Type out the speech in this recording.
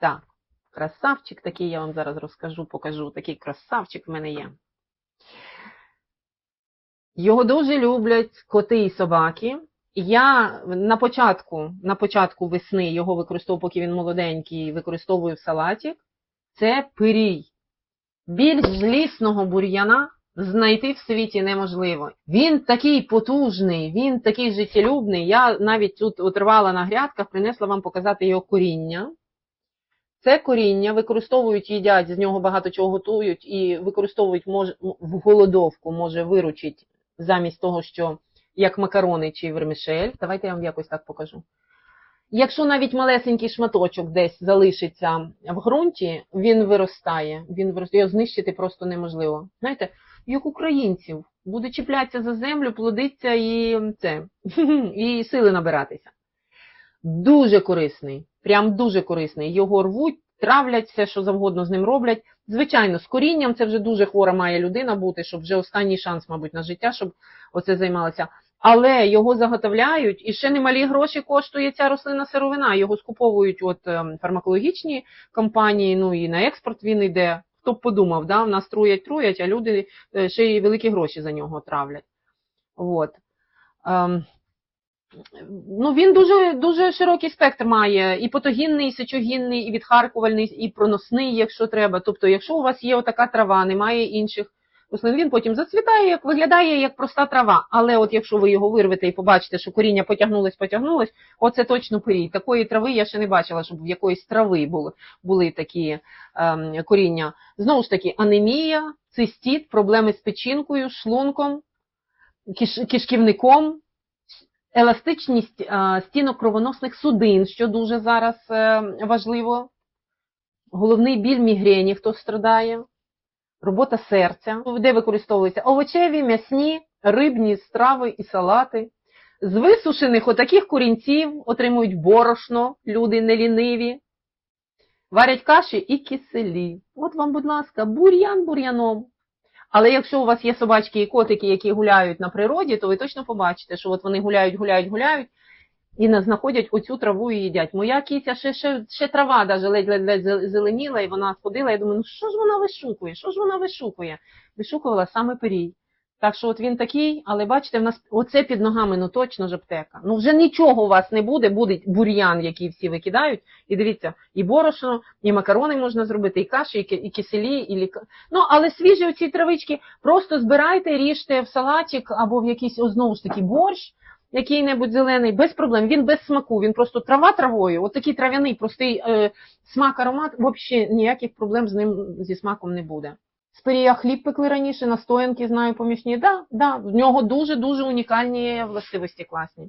Так, красавчик такий, я вам зараз розкажу, покажу. Такий красавчик в мене є. Його дуже люблять коти і собаки. Я на початку, на початку весни його використовую, поки він молоденький, використовую в салаті. Це пирій. Більш злісного бур'яна знайти в світі неможливо. Він такий потужний, він такий життєлюбний. Я навіть тут отривала на грядках, принесла вам показати його коріння. Це коріння використовують, їдять, з нього багато чого готують і використовують може, в голодовку, може виручить замість того, що як макарони чи вермішель. Давайте я вам якось так покажу. Якщо навіть малесенький шматочок десь залишиться в ґрунті, він виростає. Він виростає, його знищити просто неможливо. Знаєте, як українців буде чіплятися за землю, плодиться і це, і сили набиратися. Дуже корисний, прям дуже корисний. Його рвуть, травлять, все, що завгодно з ним роблять. Звичайно, з корінням це вже дуже хвора має людина бути, щоб вже останній шанс, мабуть, на життя, щоб оце займалося. Але його заготовляють, і ще немалі гроші коштує ця рослина сировина. Його скуповують от ем, фармакологічні компанії, ну і на експорт він йде. Хто б подумав, да? в нас труять, труять, а люди е, ще й великі гроші за нього травлять. От. Ну, він дуже, дуже широкий спектр має і патогінний, і сечогінний, і відхаркувальний, і проносний, якщо треба. Тобто, якщо у вас є отака трава, немає інших рослин, він потім зацвітає, як виглядає як проста трава. Але от якщо ви його вирвете і побачите, що коріння потягнулось, потягнулось, оце точно пирій. Такої трави я ще не бачила, щоб в якоїсь трави були, були такі ем, коріння. Знову ж таки, анемія, цистіт, проблеми з печінкою, шлунком, киш, кишківником. Еластичність е, стінок кровоносних судин, що дуже зараз е, важливо. Головний біль мігрені, хто страдає, робота серця, де використовуються овочеві, м'ясні, рибні страви і салати. З висушених отаких корінців отримують борошно, люди неліниві, варять каші і киселі. От вам, будь ласка, бур'ян бур'яном. Але якщо у вас є собачки і котики, які гуляють на природі, то ви точно побачите, що от вони гуляють, гуляють, гуляють і не знаходять оцю траву і їдять. Моя кіця ще, ще, ще трава даже ледь-ледь зеленіла, і вона сходила. я думаю, ну що ж вона вишукує? Що ж вона вишукує? Вишукувала саме пирій. Так що от він такий, але бачите, в нас оце під ногами, ну точно ж аптека. Ну вже нічого у вас не буде, буде бур'ян, який всі викидають. І дивіться, і борошно, і макарони можна зробити, і каші, і, ки- і киселі, і ліка. Ну, але свіжі оці травички просто збирайте, ріжте в салатик або в якийсь, о, знову ж таки, борщ, який-небудь зелений, без проблем. Він без смаку, він просто трава травою, от такий трав'яний, простий е, смак, аромат, взагалі ніяких проблем з ним зі смаком не буде. З пирія хліб пекли раніше, настоянки знаю помічні. Да, да, в нього дуже-дуже унікальні властивості класні.